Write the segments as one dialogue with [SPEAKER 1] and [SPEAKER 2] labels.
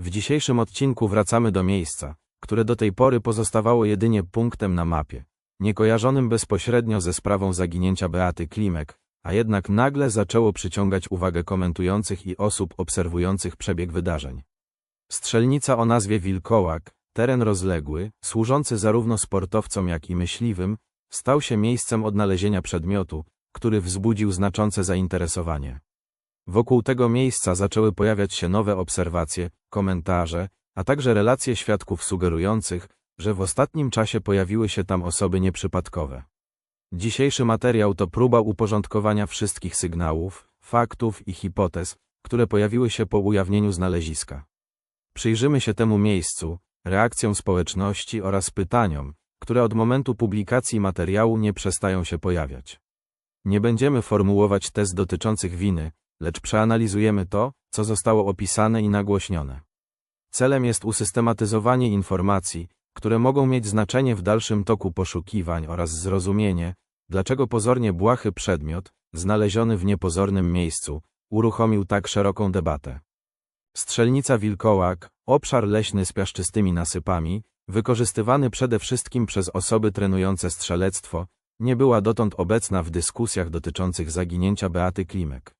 [SPEAKER 1] W dzisiejszym odcinku wracamy do miejsca, które do tej pory pozostawało jedynie punktem na mapie, niekojarzonym bezpośrednio ze sprawą zaginięcia Beaty Klimek, a jednak nagle zaczęło przyciągać uwagę komentujących i osób obserwujących przebieg wydarzeń. Strzelnica o nazwie Wilkołak, teren rozległy, służący zarówno sportowcom jak i myśliwym, stał się miejscem odnalezienia przedmiotu, który wzbudził znaczące zainteresowanie. Wokół tego miejsca zaczęły pojawiać się nowe obserwacje, komentarze, a także relacje świadków sugerujących, że w ostatnim czasie pojawiły się tam osoby nieprzypadkowe. Dzisiejszy materiał to próba uporządkowania wszystkich sygnałów, faktów i hipotez, które pojawiły się po ujawnieniu znaleziska. Przyjrzymy się temu miejscu, reakcjom społeczności oraz pytaniom, które od momentu publikacji materiału nie przestają się pojawiać. Nie będziemy formułować tez dotyczących winy, lecz przeanalizujemy to, co zostało opisane i nagłośnione. Celem jest usystematyzowanie informacji, które mogą mieć znaczenie w dalszym toku poszukiwań oraz zrozumienie, dlaczego pozornie błahy przedmiot, znaleziony w niepozornym miejscu, uruchomił tak szeroką debatę. Strzelnica Wilkołak, obszar leśny z piaszczystymi nasypami, wykorzystywany przede wszystkim przez osoby trenujące strzelectwo, nie była dotąd obecna w dyskusjach dotyczących zaginięcia Beaty Klimek.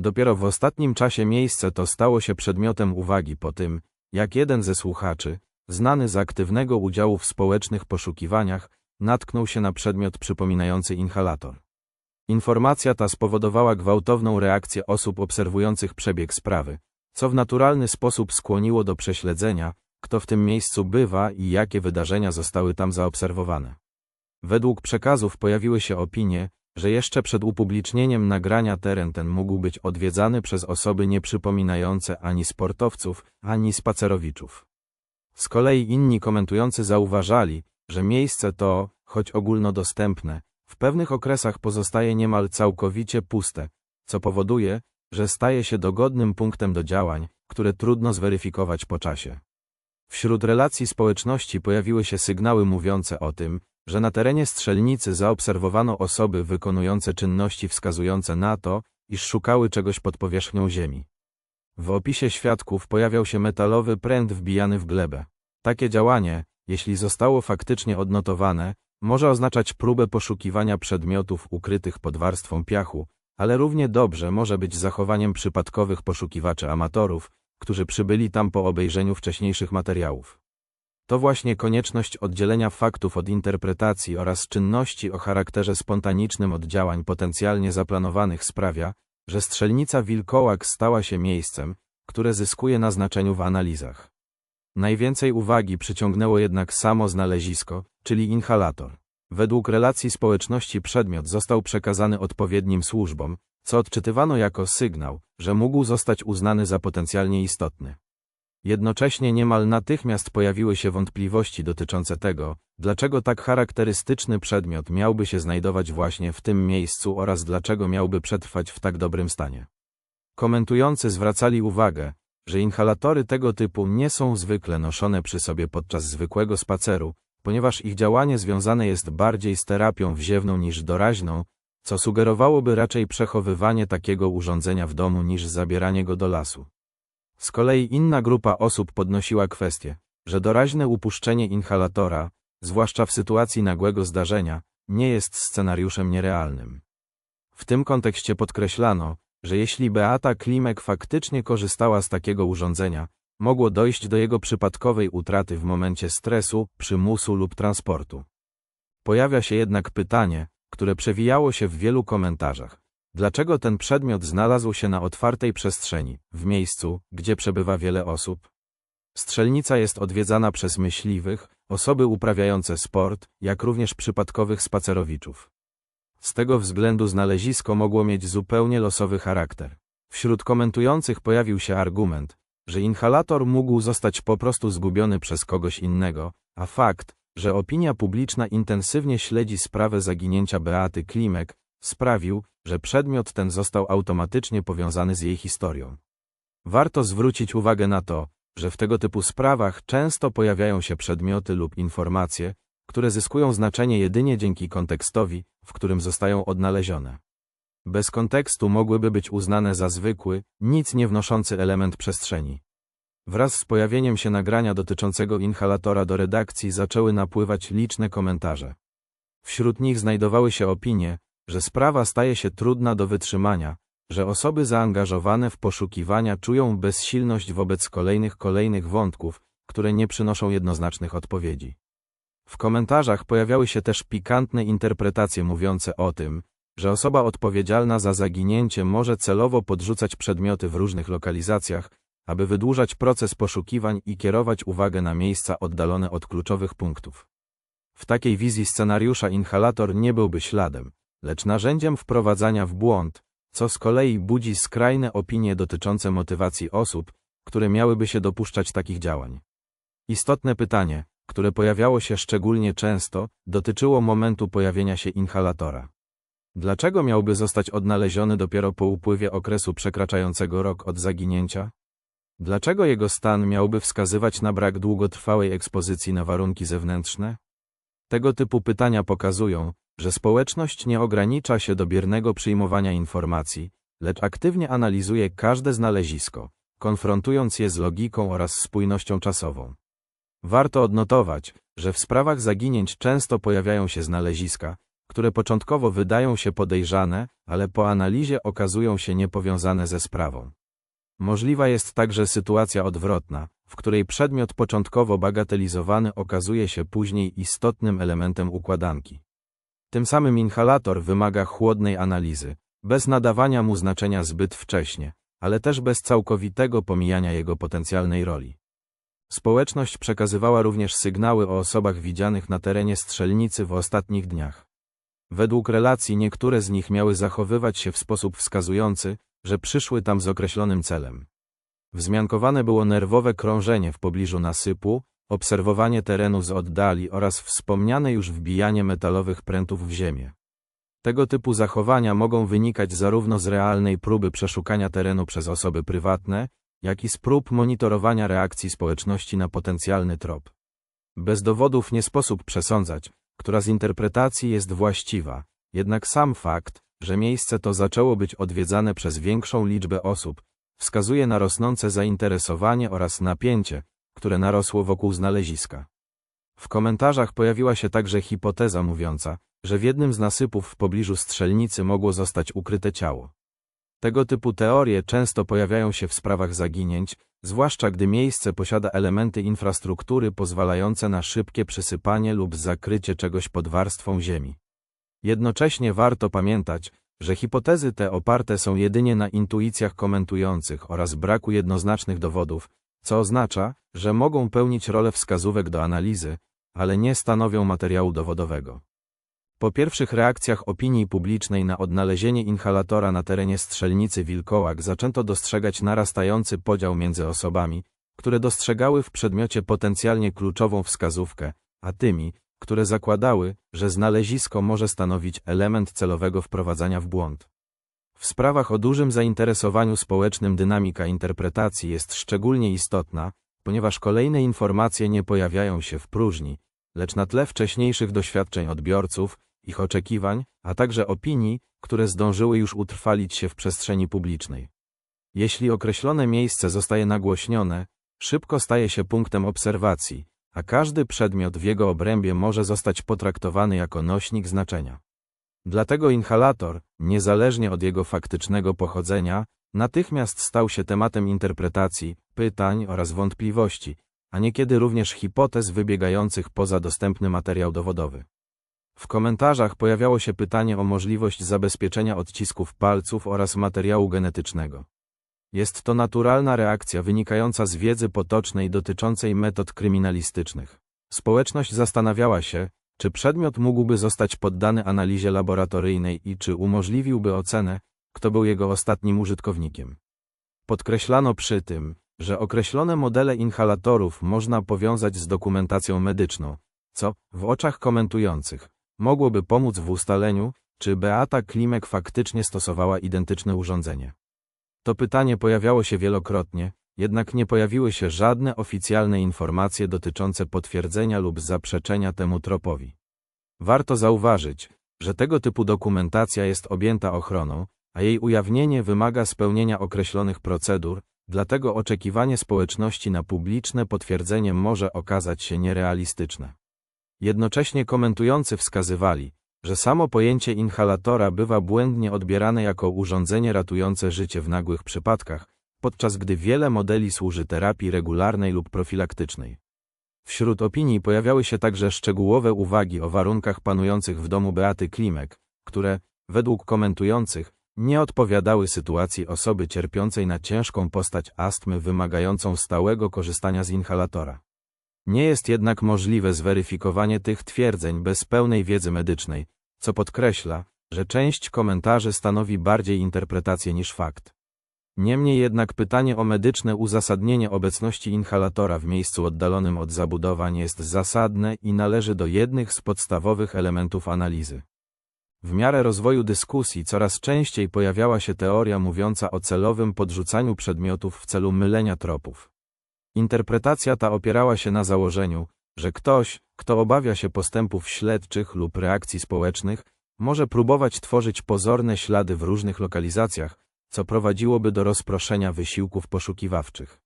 [SPEAKER 1] Dopiero w ostatnim czasie miejsce to stało się przedmiotem uwagi po tym, jak jeden ze słuchaczy, znany z aktywnego udziału w społecznych poszukiwaniach, natknął się na przedmiot przypominający inhalator. Informacja ta spowodowała gwałtowną reakcję osób obserwujących przebieg sprawy, co w naturalny sposób skłoniło do prześledzenia, kto w tym miejscu bywa i jakie wydarzenia zostały tam zaobserwowane. Według przekazów pojawiły się opinie, że jeszcze przed upublicznieniem nagrania teren ten mógł być odwiedzany przez osoby nieprzypominające ani sportowców, ani spacerowiczów. Z kolei inni komentujący zauważali, że miejsce to, choć ogólnodostępne, w pewnych okresach pozostaje niemal całkowicie puste, co powoduje, że staje się dogodnym punktem do działań, które trudno zweryfikować po czasie. Wśród relacji społeczności pojawiły się sygnały mówiące o tym, że na terenie strzelnicy zaobserwowano osoby wykonujące czynności wskazujące na to, iż szukały czegoś pod powierzchnią ziemi. W opisie świadków pojawiał się metalowy pręt wbijany w glebę. Takie działanie, jeśli zostało faktycznie odnotowane, może oznaczać próbę poszukiwania przedmiotów ukrytych pod warstwą piachu, ale równie dobrze może być zachowaniem przypadkowych poszukiwaczy amatorów, którzy przybyli tam po obejrzeniu wcześniejszych materiałów. To właśnie konieczność oddzielenia faktów od interpretacji oraz czynności o charakterze spontanicznym od działań potencjalnie zaplanowanych sprawia, że strzelnica Wilkołak stała się miejscem, które zyskuje na znaczeniu w analizach. Najwięcej uwagi przyciągnęło jednak samo znalezisko, czyli inhalator. Według relacji społeczności przedmiot został przekazany odpowiednim służbom, co odczytywano jako sygnał, że mógł zostać uznany za potencjalnie istotny. Jednocześnie niemal natychmiast pojawiły się wątpliwości dotyczące tego, dlaczego tak charakterystyczny przedmiot miałby się znajdować właśnie w tym miejscu oraz dlaczego miałby przetrwać w tak dobrym stanie. Komentujący zwracali uwagę, że inhalatory tego typu nie są zwykle noszone przy sobie podczas zwykłego spaceru, ponieważ ich działanie związane jest bardziej z terapią wziewną niż doraźną, co sugerowałoby raczej przechowywanie takiego urządzenia w domu niż zabieranie go do lasu. Z kolei inna grupa osób podnosiła kwestię, że doraźne upuszczenie inhalatora, zwłaszcza w sytuacji nagłego zdarzenia, nie jest scenariuszem nierealnym. W tym kontekście podkreślano, że jeśli Beata Klimek faktycznie korzystała z takiego urządzenia, mogło dojść do jego przypadkowej utraty w momencie stresu, przymusu lub transportu. Pojawia się jednak pytanie, które przewijało się w wielu komentarzach. Dlaczego ten przedmiot znalazł się na otwartej przestrzeni, w miejscu, gdzie przebywa wiele osób? Strzelnica jest odwiedzana przez myśliwych, osoby uprawiające sport, jak również przypadkowych spacerowiczów. Z tego względu znalezisko mogło mieć zupełnie losowy charakter. Wśród komentujących pojawił się argument, że inhalator mógł zostać po prostu zgubiony przez kogoś innego, a fakt, że opinia publiczna intensywnie śledzi sprawę zaginięcia Beaty Klimek, sprawił, że przedmiot ten został automatycznie powiązany z jej historią. Warto zwrócić uwagę na to, że w tego typu sprawach często pojawiają się przedmioty lub informacje, które zyskują znaczenie jedynie dzięki kontekstowi, w którym zostają odnalezione. Bez kontekstu mogłyby być uznane za zwykły, nic nie wnoszący element przestrzeni. Wraz z pojawieniem się nagrania dotyczącego inhalatora do redakcji zaczęły napływać liczne komentarze. Wśród nich znajdowały się opinie, że sprawa staje się trudna do wytrzymania, że osoby zaangażowane w poszukiwania czują bezsilność wobec kolejnych kolejnych wątków, które nie przynoszą jednoznacznych odpowiedzi. W komentarzach pojawiały się też pikantne interpretacje mówiące o tym, że osoba odpowiedzialna za zaginięcie może celowo podrzucać przedmioty w różnych lokalizacjach, aby wydłużać proces poszukiwań i kierować uwagę na miejsca oddalone od kluczowych punktów. W takiej wizji scenariusza inhalator nie byłby śladem, lecz narzędziem wprowadzania w błąd, co z kolei budzi skrajne opinie dotyczące motywacji osób, które miałyby się dopuszczać takich działań. Istotne pytanie, które pojawiało się szczególnie często, dotyczyło momentu pojawienia się inhalatora. Dlaczego miałby zostać odnaleziony dopiero po upływie okresu przekraczającego rok od zaginięcia? Dlaczego jego stan miałby wskazywać na brak długotrwałej ekspozycji na warunki zewnętrzne? Tego typu pytania pokazują, że społeczność nie ogranicza się do biernego przyjmowania informacji, lecz aktywnie analizuje każde znalezisko, konfrontując je z logiką oraz spójnością czasową. Warto odnotować, że w sprawach zaginięć często pojawiają się znaleziska, które początkowo wydają się podejrzane, ale po analizie okazują się niepowiązane ze sprawą. Możliwa jest także sytuacja odwrotna, w której przedmiot początkowo bagatelizowany okazuje się później istotnym elementem układanki. Tym samym inhalator wymaga chłodnej analizy, bez nadawania mu znaczenia zbyt wcześnie, ale też bez całkowitego pomijania jego potencjalnej roli. Społeczność przekazywała również sygnały o osobach widzianych na terenie strzelnicy w ostatnich dniach. Według relacji niektóre z nich miały zachowywać się w sposób wskazujący, że przyszły tam z określonym celem. Wzmiankowane było nerwowe krążenie w pobliżu nasypu, obserwowanie terenu z oddali oraz wspomniane już wbijanie metalowych prętów w ziemię. Tego typu zachowania mogą wynikać zarówno z realnej próby przeszukania terenu przez osoby prywatne, jak i z prób monitorowania reakcji społeczności na potencjalny trop. Bez dowodów nie sposób przesądzać, która z interpretacji jest właściwa, jednak sam fakt, że miejsce to zaczęło być odwiedzane przez większą liczbę osób, wskazuje na rosnące zainteresowanie oraz napięcie, które narosło wokół znaleziska. W komentarzach pojawiła się także hipoteza mówiąca, że w jednym z nasypów w pobliżu strzelnicy mogło zostać ukryte ciało. Tego typu teorie często pojawiają się w sprawach zaginięć, zwłaszcza gdy miejsce posiada elementy infrastruktury pozwalające na szybkie przysypanie lub zakrycie czegoś pod warstwą ziemi. Jednocześnie warto pamiętać, że hipotezy te oparte są jedynie na intuicjach komentujących oraz braku jednoznacznych dowodów, co oznacza, że mogą pełnić rolę wskazówek do analizy, ale nie stanowią materiału dowodowego. Po pierwszych reakcjach opinii publicznej na odnalezienie inhalatora na terenie strzelnicy Wilkołak zaczęto dostrzegać narastający podział między osobami, które dostrzegały w przedmiocie potencjalnie kluczową wskazówkę, a tymi, które zakładały, że znalezisko może stanowić element celowego wprowadzania w błąd. W sprawach o dużym zainteresowaniu społecznym dynamika interpretacji jest szczególnie istotna, ponieważ kolejne informacje nie pojawiają się w próżni, lecz na tle wcześniejszych doświadczeń odbiorców, ich oczekiwań, a także opinii, które zdążyły już utrwalić się w przestrzeni publicznej. Jeśli określone miejsce zostaje nagłośnione, szybko staje się punktem obserwacji, a każdy przedmiot w jego obrębie może zostać potraktowany jako nośnik znaczenia. Dlatego inhalator, niezależnie od jego faktycznego pochodzenia, natychmiast stał się tematem interpretacji, pytań oraz wątpliwości, a niekiedy również hipotez wybiegających poza dostępny materiał dowodowy. W komentarzach pojawiało się pytanie o możliwość zabezpieczenia odcisków palców oraz materiału genetycznego. Jest to naturalna reakcja wynikająca z wiedzy potocznej dotyczącej metod kryminalistycznych. Społeczność zastanawiała się, czy przedmiot mógłby zostać poddany analizie laboratoryjnej i czy umożliwiłby ocenę, kto był jego ostatnim użytkownikiem. Podkreślano przy tym, że określone modele inhalatorów można powiązać z dokumentacją medyczną, co, w oczach komentujących, mogłoby pomóc w ustaleniu, czy Beata Klimek faktycznie stosowała identyczne urządzenie. To pytanie pojawiało się wielokrotnie, jednak nie pojawiły się żadne oficjalne informacje dotyczące potwierdzenia lub zaprzeczenia temu tropowi. Warto zauważyć, że tego typu dokumentacja jest objęta ochroną, a jej ujawnienie wymaga spełnienia określonych procedur, dlatego oczekiwanie społeczności na publiczne potwierdzenie może okazać się nierealistyczne. Jednocześnie komentujący wskazywali, że samo pojęcie inhalatora bywa błędnie odbierane jako urządzenie ratujące życie w nagłych przypadkach, podczas gdy wiele modeli służy terapii regularnej lub profilaktycznej. Wśród opinii pojawiały się także szczegółowe uwagi o warunkach panujących w domu Beaty Klimek, które, według komentujących, nie odpowiadały sytuacji osoby cierpiącej na ciężką postać astmy wymagającą stałego korzystania z inhalatora. Nie jest jednak możliwe zweryfikowanie tych twierdzeń bez pełnej wiedzy medycznej, co podkreśla, że część komentarzy stanowi bardziej interpretację niż fakt. Niemniej jednak pytanie o medyczne uzasadnienie obecności inhalatora w miejscu oddalonym od zabudowań jest zasadne i należy do jednych z podstawowych elementów analizy. W miarę rozwoju dyskusji coraz częściej pojawiała się teoria mówiąca o celowym podrzucaniu przedmiotów w celu mylenia tropów. Interpretacja ta opierała się na założeniu, że ktoś, kto obawia się postępów śledczych lub reakcji społecznych, może próbować tworzyć pozorne ślady w różnych lokalizacjach, co prowadziłoby do rozproszenia wysiłków poszukiwawczych.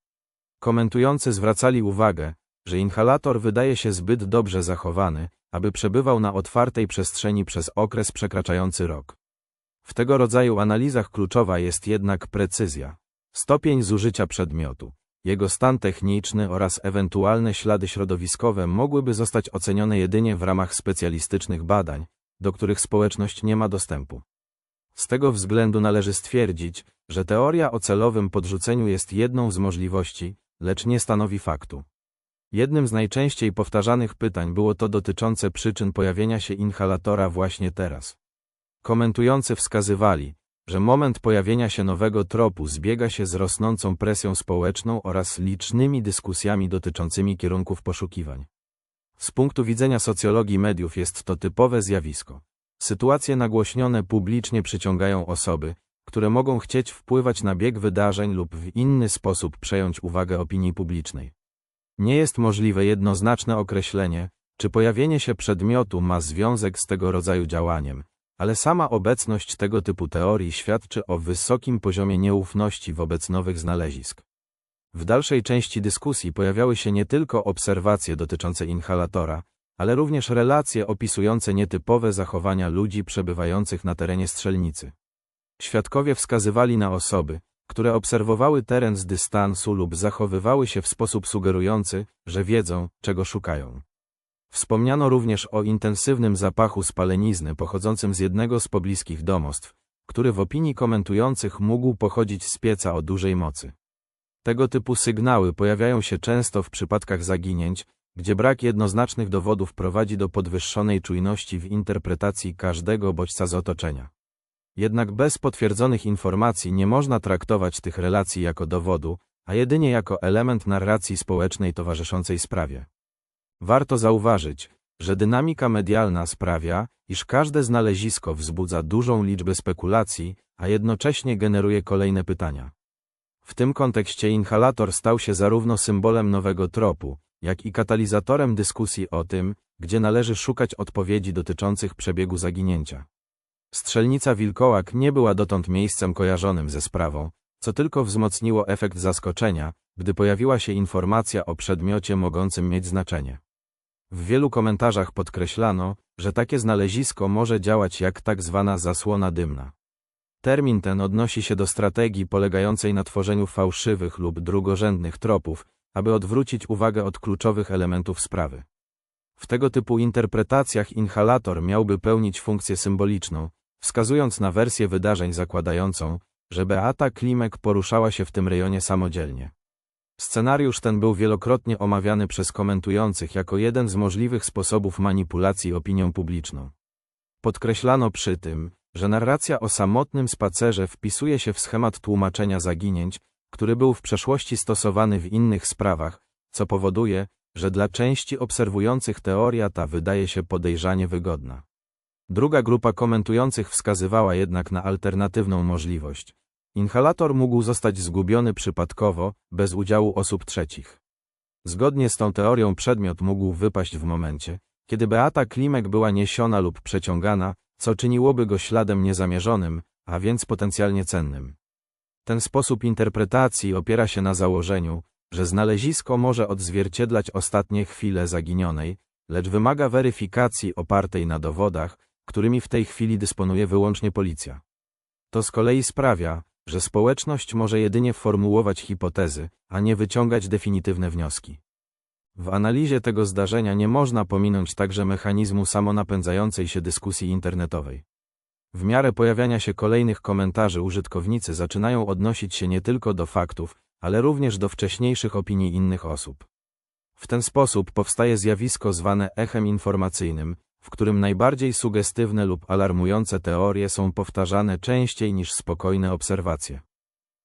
[SPEAKER 1] Komentujący zwracali uwagę, że inhalator wydaje się zbyt dobrze zachowany, aby przebywał na otwartej przestrzeni przez okres przekraczający rok. W tego rodzaju analizach kluczowa jest jednak precyzja, stopień zużycia przedmiotu, jego stan techniczny oraz ewentualne ślady środowiskowe mogłyby zostać ocenione jedynie w ramach specjalistycznych badań, do których społeczność nie ma dostępu. Z tego względu należy stwierdzić, że teoria o celowym podrzuceniu jest jedną z możliwości, lecz nie stanowi faktu. Jednym z najczęściej powtarzanych pytań było to dotyczące przyczyn pojawienia się inhalatora właśnie teraz. Komentujący wskazywali, że moment pojawienia się nowego tropu zbiega się z rosnącą presją społeczną oraz licznymi dyskusjami dotyczącymi kierunków poszukiwań. Z punktu widzenia socjologii mediów jest to typowe zjawisko. Sytuacje nagłośnione publicznie przyciągają osoby, które mogą chcieć wpływać na bieg wydarzeń lub w inny sposób przejąć uwagę opinii publicznej. Nie jest możliwe jednoznaczne określenie, czy pojawienie się przedmiotu ma związek z tego rodzaju działaniem, ale sama obecność tego typu teorii świadczy o wysokim poziomie nieufności wobec nowych znalezisk. W dalszej części dyskusji pojawiały się nie tylko obserwacje dotyczące inhalatora, ale również relacje opisujące nietypowe zachowania ludzi przebywających na terenie strzelnicy. Świadkowie wskazywali na osoby, które obserwowały teren z dystansu lub zachowywały się w sposób sugerujący, że wiedzą, czego szukają. Wspomniano również o intensywnym zapachu spalenizny pochodzącym z jednego z pobliskich domostw, który w opinii komentujących mógł pochodzić z pieca o dużej mocy. Tego typu sygnały pojawiają się często w przypadkach zaginięć, gdzie brak jednoznacznych dowodów prowadzi do podwyższonej czujności w interpretacji każdego bodźca z otoczenia. Jednak bez potwierdzonych informacji nie można traktować tych relacji jako dowodu, a jedynie jako element narracji społecznej towarzyszącej sprawie. Warto zauważyć, że dynamika medialna sprawia, iż każde znalezisko wzbudza dużą liczbę spekulacji, a jednocześnie generuje kolejne pytania. W tym kontekście inhalator stał się zarówno symbolem nowego tropu, jak i katalizatorem dyskusji o tym, gdzie należy szukać odpowiedzi dotyczących przebiegu zaginięcia. Strzelnica Wilkołak nie była dotąd miejscem kojarzonym ze sprawą, co tylko wzmocniło efekt zaskoczenia, gdy pojawiła się informacja o przedmiocie mogącym mieć znaczenie. W wielu komentarzach podkreślano, że takie znalezisko może działać jak tak zwana zasłona dymna. Termin ten odnosi się do strategii polegającej na tworzeniu fałszywych lub drugorzędnych tropów, aby odwrócić uwagę od kluczowych elementów sprawy. W tego typu interpretacjach inhalator miałby pełnić funkcję symboliczną, wskazując na wersję wydarzeń zakładającą, że Beata Klimek poruszała się w tym rejonie samodzielnie. Scenariusz ten był wielokrotnie omawiany przez komentujących jako jeden z możliwych sposobów manipulacji opinią publiczną. Podkreślano przy tym, że narracja o samotnym spacerze wpisuje się w schemat tłumaczenia zaginięć, który był w przeszłości stosowany w innych sprawach, co powoduje, że dla części obserwujących teoria ta wydaje się podejrzanie wygodna. Druga grupa komentujących wskazywała jednak na alternatywną możliwość. Inhalator mógł zostać zgubiony przypadkowo, bez udziału osób trzecich. Zgodnie z tą teorią przedmiot mógł wypaść w momencie, kiedy Beata Klimek była niesiona lub przeciągana, co czyniłoby go śladem niezamierzonym, a więc potencjalnie cennym. Ten sposób interpretacji opiera się na założeniu, że znalezisko może odzwierciedlać ostatnie chwile zaginionej, lecz wymaga weryfikacji opartej na dowodach, którymi w tej chwili dysponuje wyłącznie policja. To z kolei sprawia, że społeczność może jedynie formułować hipotezy, a nie wyciągać definitywne wnioski. W analizie tego zdarzenia nie można pominąć także mechanizmu samonapędzającej się dyskusji internetowej. W miarę pojawiania się kolejnych komentarzy użytkownicy zaczynają odnosić się nie tylko do faktów, ale również do wcześniejszych opinii innych osób. W ten sposób powstaje zjawisko zwane echem informacyjnym, w którym najbardziej sugestywne lub alarmujące teorie są powtarzane częściej niż spokojne obserwacje.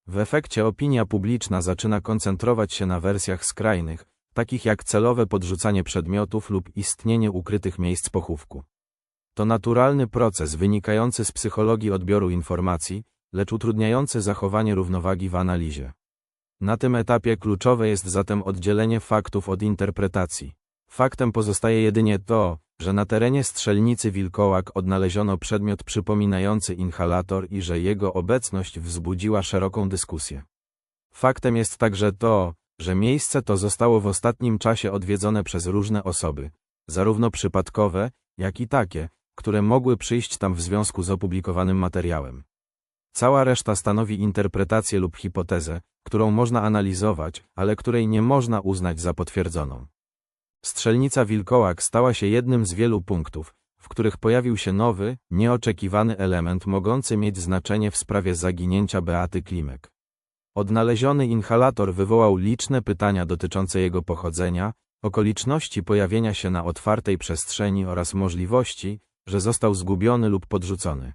[SPEAKER 1] W efekcie opinia publiczna zaczyna koncentrować się na wersjach skrajnych, takich jak celowe podrzucanie przedmiotów lub istnienie ukrytych miejsc pochówku. To naturalny proces wynikający z psychologii odbioru informacji, lecz utrudniający zachowanie równowagi w analizie. Na tym etapie kluczowe jest zatem oddzielenie faktów od interpretacji. Faktem pozostaje jedynie to, że na terenie strzelnicy Wilkołak odnaleziono przedmiot przypominający inhalator i że jego obecność wzbudziła szeroką dyskusję. Faktem jest także to, że miejsce to zostało w ostatnim czasie odwiedzone przez różne osoby, zarówno przypadkowe, jak i takie, które mogły przyjść tam w związku z opublikowanym materiałem. Cała reszta stanowi interpretację lub hipotezę, którą można analizować, ale której nie można uznać za potwierdzoną. Strzelnica Wilkołak stała się jednym z wielu punktów, w których pojawił się nowy, nieoczekiwany element mogący mieć znaczenie w sprawie zaginięcia Beaty Klimek. Odnaleziony inhalator wywołał liczne pytania dotyczące jego pochodzenia, okoliczności pojawienia się na otwartej przestrzeni oraz możliwości, że został zgubiony lub podrzucony.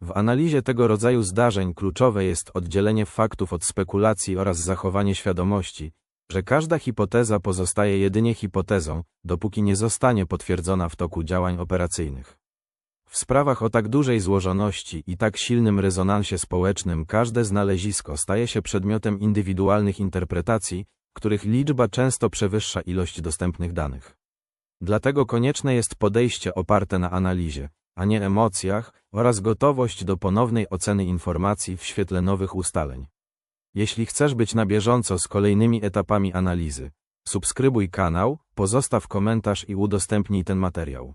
[SPEAKER 1] W analizie tego rodzaju zdarzeń kluczowe jest oddzielenie faktów od spekulacji oraz zachowanie świadomości, że każda hipoteza pozostaje jedynie hipotezą, dopóki nie zostanie potwierdzona w toku działań operacyjnych. W sprawach o tak dużej złożoności i tak silnym rezonansie społecznym każde znalezisko staje się przedmiotem indywidualnych interpretacji, których liczba często przewyższa ilość dostępnych danych. Dlatego konieczne jest podejście oparte na analizie, a nie emocjach, oraz gotowość do ponownej oceny informacji w świetle nowych ustaleń. Jeśli chcesz być na bieżąco z kolejnymi etapami analizy, subskrybuj kanał, pozostaw komentarz i udostępnij ten materiał.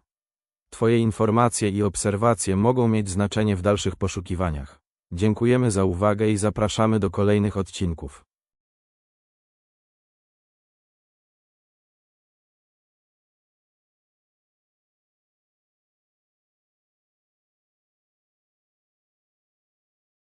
[SPEAKER 1] Twoje informacje i obserwacje mogą mieć znaczenie w dalszych poszukiwaniach. Dziękujemy za uwagę i zapraszamy do kolejnych odcinków.